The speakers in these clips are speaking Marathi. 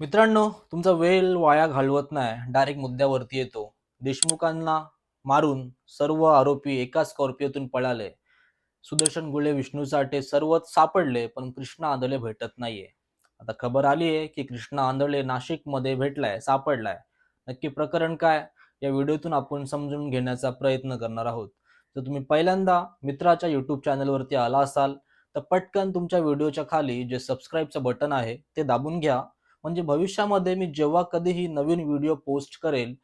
मित्रांनो तुमचा वेळ वाया घालवत नाही. डायरेक्ट मुद्द्यावरती येतो. देशमुखांना मारून सर्व आरोपी एका स्कॉर्पिओतून पळाले. सुदर्शन गुळे विष्णू साठे सर्वच सापडले पण कृष्णा आंधळे भेटत नाहीये. आता खबर आली आहे की कृष्णा आंधळे नाशिकमध्ये भेटलाय सापडलाय. नक्की प्रकरण काय? या व्हिडिओतून आपण समजून घेण्याचा प्रयत्न करणार आहोत. जर तुम्ही पहिल्यांदा मित्राच्या युट्यूब चॅनलवरती आला असाल तर पटकन तुमच्या व्हिडिओच्या खाली जे सबस्क्राईबचं बटन आहे ते दाबून घ्या. म्हणजे भविष्यामध्ये मी जेव्हा कधीही नवीन व्हिडिओ पोस्ट करेल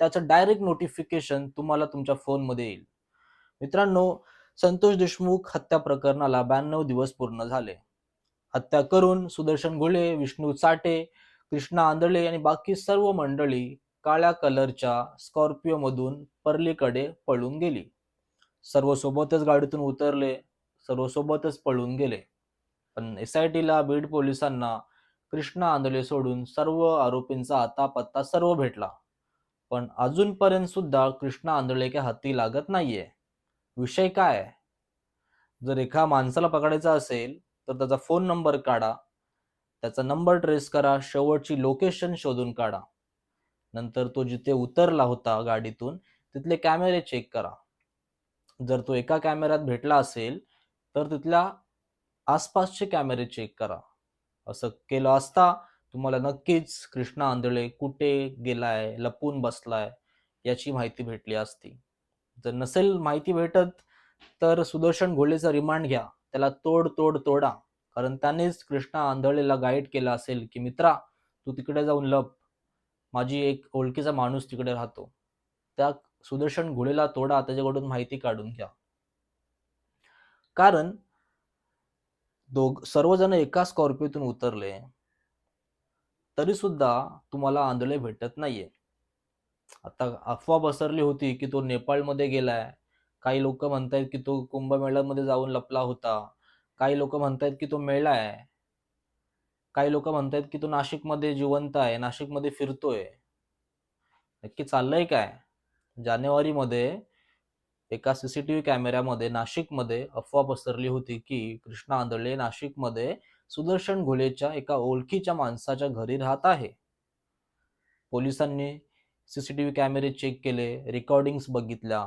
त्याचं डायरेक्ट नोटिफिकेशन तुम्हाला तुमच्या फोनमध्ये येईल. मित्रांनो संतोष देशमुख हत्या प्रकरणाला ब्याण्णव दिवस पूर्ण झाले. हत्या करून सुदर्शन घुले विष्णू चाटे कृष्णा आंधळे आणि बाकी सर्व मंडळी काळ्या कलरच्या स्कॉर्पिओ मधून परलीकडे पळून गेली. सर्व सोबतच गाडीतून उतरले सर्व सोबतच पळून गेले. पण एस आय टीला बीड पोलिसांना कृष्णा आंधळे सोडून सर्व आरोपींचा आता पत्ता सर्व भेटला. पण अजूनपर्यंत सुद्धा कृष्णा आंधळे हाती लागत नाहीये. विषय काय? जर एका माणसाला पकडायचा असेल तर त्याचा फोन नंबर काढा. त्याचा नंबर ट्रेस करा. शेवटची लोकेशन शोधून काढा. नंतर तो जिथे उतरला होता गाडीतून तिथले कॅमेरे चेक करा. जर तो एका कॅमेऱ्यात भेटला असेल तर तिथल्या आसपासचे कॅमेरे चेक करा. असं केलं असता तुम्हाला नक्कीच कृष्णा आंधळे कुठे गेलाय लपून बसलाय याची माहिती भेटली असती. जर नसेल माहिती भेटत तर सुदर्शन घोलेचा रिमांड घ्या. त्याला तोड तोड तोडा. कारण त्यानेच कृष्णा आंधळेला गाईड केला असेल की मित्रा तू तिकडे जाऊन लप. माझी एक ओळखीचा माणूस तिकडे राहतो. त्या सुदर्शन घोळेला तोडा त्याच्याकडून माहिती काढून घ्या. कारण दोघ सर्वजण एका स्कॉर्पिओतून उतरले. तरी सुद्धा तुम्हाला आंधळे भेटत नाहीये. आता अफवा पसरली होती की तो नेपाळमध्ये गेलाय. काही लोक म्हणतायत की तो कुंभमेळ्यामध्ये जाऊन लपला होता. काही लोक म्हणतायत की तो मेळा आहे काही लोक म्हणतायत की तो नाशिकमध्ये जिवंत आहे नाशिकमध्ये फिरतोय. नक्की चाललंय काय? जानेवारीमध्ये एका सीसीटीव्ही कॅमेऱ्यामध्ये नाशिकमध्ये अफवा पसरली होती की कृष्णा आंधळे नाशिकमध्ये सुदर्शन घोलेच्या एका ओळखीच्या माणसाच्या घरी राहत आहे. पोलिसांनी सीसीटीव्ही कॅमेरे चेक केले रेकॉर्डिंग्स बघितल्या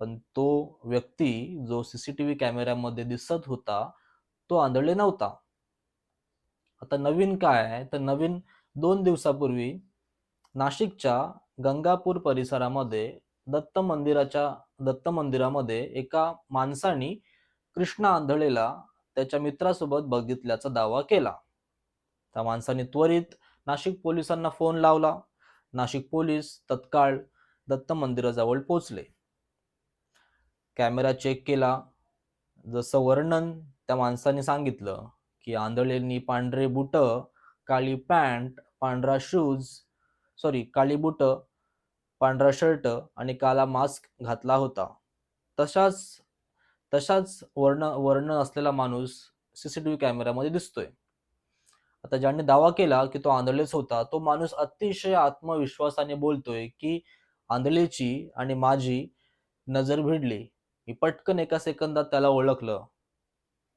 पण तो व्यक्ती जो सीसीटीव्ही कॅमेऱ्यामध्ये दिसत होता तो आंधळे नव्हता. आता नवीन काय आहे? तर नवीन दोन दिवसापूर्वी नाशिकच्या गंगापूर परिसरामध्ये दत्त मंदिराच्या दत्त मंदिरामध्ये एका माणसाने कृष्णा आंधळेला त्याच्या मित्रासोबत बघितल्याचा दावा केला. त्या माणसाने त्वरित नाशिक पोलिसांना फोन लावला. नाशिक पोलीस तत्काळ दत्त मंदिराजवळ पोचले कॅमेरा चेक केला. जसं वर्णन त्या माणसाने सांगितलं की आंधळेंनी पांढरे बुट काळी पॅन्ट पांढरा शूज सॉरी काळी बुट पांढरा शर्ट आणि काला मास्क घातला होता. तशाच तशाच वर्ण वर्ण असलेला माणूस सीसीटीव्ही कॅमेऱ्यामध्ये दिसतोय. आता ज्याने दावा केला की तो आंधळेच होता तो माणूस अतिशय आत्मविश्वासाने बोलतोय की आंधळेची आणि माझी नजर भिडली. मी पटकन एका सेकंदात त्याला ओळखलं.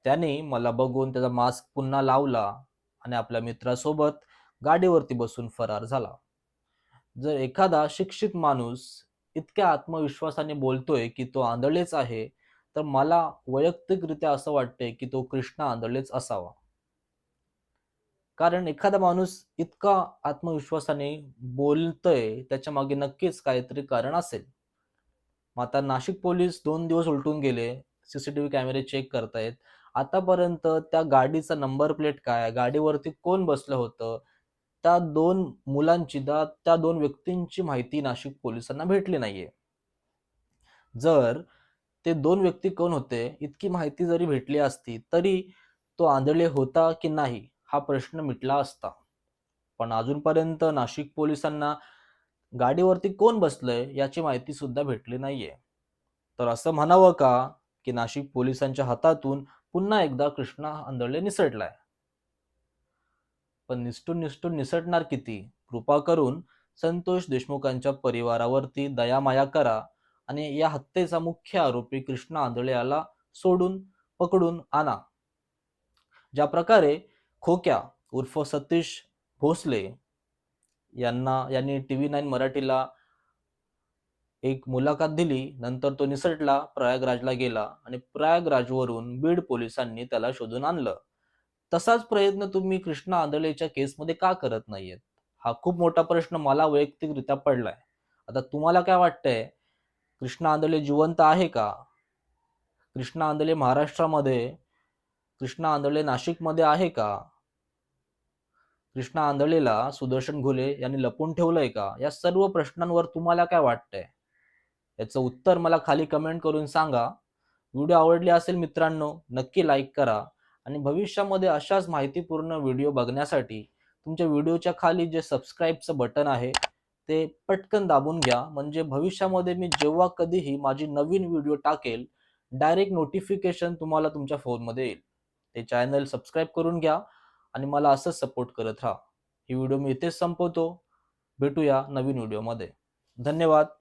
त्याने मला बघून त्याचा मास्क पुन्हा लावला आणि आपल्या मित्रासोबत गाडीवरती बसून फरार झाला. जर एखादा शिक्षित माणूस इतक्या आत्मविश्वासाने बोलतोय की तो आंधळेच आहे तर मला वैयक्तिकरित्या असं वाटतंय की तो कृष्णा आंधळेच असावा. कारण एखादा माणूस इतका आत्मविश्वासाने बोलतोय त्याच्यामागे नक्कीच काहीतरी कारण असेल. मग आता नाशिक पोलीस दोन दिवस उलटून गेले सीसीटीव्ही कॅमेरे चेक करतायत. आतापर्यंत त्या गाडीचा नंबर प्लेट काय गाडीवरती कोण बसलं होतं त्या दोन मुलांची त्या त्या दोन व्यक्तींची माहिती नाशिक पोलिसांना भेटली नाहीये. जर ते दोन व्यक्ती कोण होते इतकी माहिती जरी भेटली असती तरी तो आंधळे होता की नाही हा प्रश्न मिटला असता. पण अजूनपर्यंत नाशिक पोलिसांना गाडीवरती कोण बसलंय याची माहिती सुद्धा भेटली नाहीये. तर असं म्हणावं का की नाशिक पोलिसांच्या हातातून पुन्हा एकदा कृष्णा आंधळे निसटलाय? पण निष्ठून निष्ठून निसटणार किती? कृपा करून संतोष देशमुखांच्या परिवारावरती दयामाया करा आणि या हत्येचा मुख्य आरोपी कृष्णा आंधळे याला सोडून पकडून आणा. ज्या प्रकारे खोक्या उर्फ सतीश भोसले यांना यांनी टी व्ही नाईन मराठीला एक मुलाखत दिली नंतर तो निसटला प्रयागराजला गेला आणि प्रयागराजवरून बीड पोलिसांनी त्याला शोधून आणलं. तसाच प्रयत्न तुम्ही कृष्णा आंधळेच्या केसमध्ये का करत नाहीयेत? हा खूप मोठा प्रश्न मला वैयक्तिकरित्या पडलाय. आता तुम्हाला काय वाटतंय? कृष्णा आंधळे जिवंत आहे का? कृष्णा आंधळे महाराष्ट्रामध्ये कृष्णा आंधळे नाशिकमध्ये आहे का? कृष्णा आंधळेला सुदर्शन घुले यांनी लपून ठेवलंय का? या सर्व प्रश्नांवर तुम्हाला काय वाटतंय? याचं उत्तर मला खाली कमेंट करून सांगा. व्हिडिओ आवडले असेल मित्रांनो नक्की लाईक करा. आणि भविष्यामध्ये अशाच माहितीपूर्ण व्हिडिओ बघण्यासाठी तुमच्या व्हिडिओच्या खाली जे सबस्क्राईबचं बटन आहे ते पटकन दाबून घ्या. म्हणजे भविष्यामध्ये मी जेव्हा कधीही माझी नवीन व्हिडिओ टाकेल डायरेक्ट नोटिफिकेशन तुम्हाला तुमच्या फोनमध्ये येईल. ते चॅनल सबस्क्राईब करून घ्या आणि मला असंच सपोर्ट करत राहा. ही व्हिडिओ मी इथेच संपवतो. भेटूया नवीन व्हिडिओमध्ये. धन्यवाद.